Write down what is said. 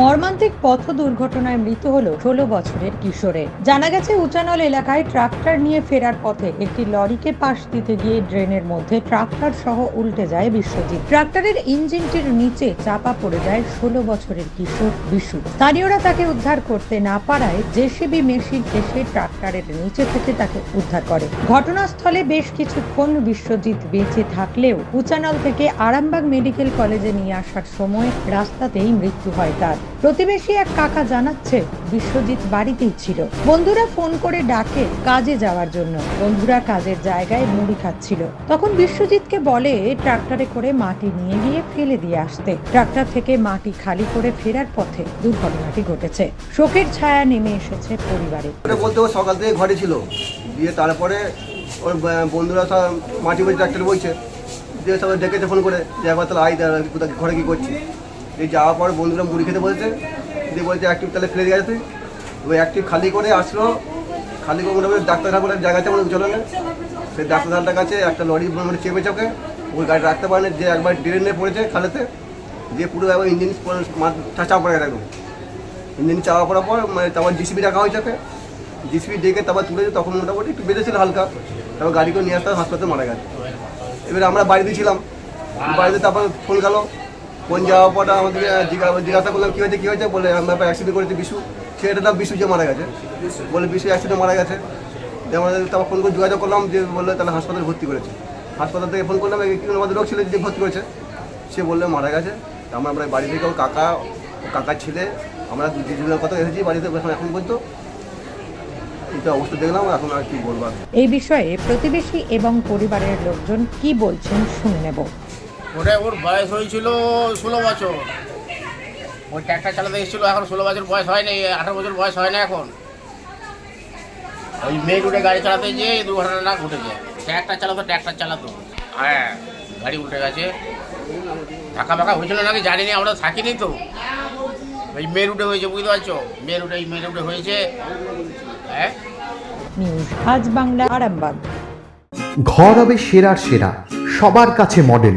মর্মান্তিক পথ দুর্ঘটনায় মৃত্যু হল ষোলো বছরের কিশোরের জানা গেছে, উচানল এলাকায় ট্রাক্টর নিয়ে ফেরার পথে একটি লরিকে পাশ দিতে গিয়ে ড্রেনের মধ্যে ট্রাক্টর সহ উল্টে যায় বিশ্বজিৎ। ট্রাক্টরের ইঞ্জিনটির নিচে চাপা পড়ে যায় ষোলো বছরের কিশোর বিশু। স্থানীয়রা তাকে উদ্ধার করতে না পারায় জেসিবি মেশিন এসে ট্রাক্টরের নিচে থেকে তাকে উদ্ধার করে। ঘটনাস্থলে বেশ কিছুক্ষণ বিশ্বজিৎ বেঁচে থাকলেও উচানল থেকে আরামবাগ মেডিকেল কলেজে নিয়ে আসার সময় রাস্তাতেই মৃত্যু হয় তার। প্রতিবেশী এক কাকা জানাচ্ছে বিশ্বজিৎ বাড়িতেই ছিল। বন্ধুরা ফোন করে ডাকে কাজে যাওয়ার জন্য। বন্ধুরা কাজের জায়গায় মুড়ি খাচ্ছিল। তখন বিশ্বজিৎকে বলে, ট্রাক্টরে করে মাটি নিয়ে গিয়ে ফেলে দিয়ে আসতে। ট্রাক্টর থেকে মাটি খালি করে ফেরার পথে দুর্ঘটনাটি ঘটেছে। শোকের ছায়া নেমে এসেছে পরিবারে। বলতে সকাল থেকে ঘরে ছিল। দিয়ে তারপরে ওর বন্ধুরা সব মাটি বইছে ট্রাক্টর বইছে। দিয়ে সবাই ডেকেছে ফোন করে, যে একবার তাহলে আই কোথায়, ঘরে কি করছি দিয়ে যাওয়ার পর বন্ধুরা মুড়ি খেতে বলছে। দিয়ে বলছে অ্যাক্টিভ তাহলে ফেলে গেছে ওই অ্যাক্টিভ খালি করে আসলো। খালি করে মোটামুটি ডাক্তার বলে জায়গা আছে আমাদের চলে না সেই ডাক্তারখানাটার কাছে একটা লরি মানে চেপে চোখে, ওই গাড়ি রাখতে পারেনি যে একবার ড্রেনে পড়েছে খালেতে দিয়ে পুরো একবার ইঞ্জিন চাপা পড়ে গেছে ইঞ্জিন চাপা পড়ার পর মানে তারপর জিসিবি রাখা হয়েছে ওকে। জিসিবি ডেকে তারপর তুলেছে তখন মোটামুটি একটু বেঁধেছিল হালকা। তারপর গাড়ি করে নিয়ে আসতে হাসপাতালে মারা গেছে। এবারে আমরা বাড়িতে ছিলাম। বাড়িতে তারপর ফোন গেল। ফোন যাওয়ার পর আমাদের জিজ্ঞাসা করলাম, কী হয়েছে কী হয়েছে? বলে, আমরা অ্যাক্সিডেন্ট করেছি বিশু। সেটা নাম বিশু যে মারা গেছে। বলে, বিশু অ্যাক্সিডেন্ট মারা গেছে। আমাদের তারপর ফোন করে যোগাযোগ করলাম, যে বলল, তাহলে হাসপাতালে ভর্তি করেছে। হাসপাতাল থেকে ফোন করলাম আমাদের লোক ছিল যে ভর্তি করেছে? সে বললে, মারা গেছে। তা আমরা আমরা বাড়ি থেকে কাকা কাকার ছেলে, আমরা দু দুজনের কথা এসেছি বাড়িতে, এখন পর্যন্ত। এই বিষয়ে প্রতিবেশী এবং পরিবারের লোকজন কি বলছেন শুনে নেব। ওটা ওর বয়স হয়েছিল ষোলো বছর। ওই ট্র্যাক্টর চালাতে এসেছিল এখন ষোলো বছর বয়স হয়নি আঠারো বছর বয়স হয় না এখন। ওই মেয়ে রুটে গাড়ি চালাতে গিয়ে এই দুর্ঘটনাটা ঘটেছে। ট্র্যাক্টর চালাতো ট্র্যাক্টর চালাতো। হ্যাঁ। গাড়ি উল্টে গেছে। ধাক্কা ফাঁকা হয়েছিল নাকি জানি না আমরা থাকিনি তো। ওই মেয়ে রুটে হয়েছে বুঝতে পারছ? মেয়ে রুটে এই মেয়ে রুটে হয়েছে। হ্যাঁ? নিউজ আজ বাংলা আরামবাগ। ঘর হবে সেরার সেরা সবার কাছে মডেল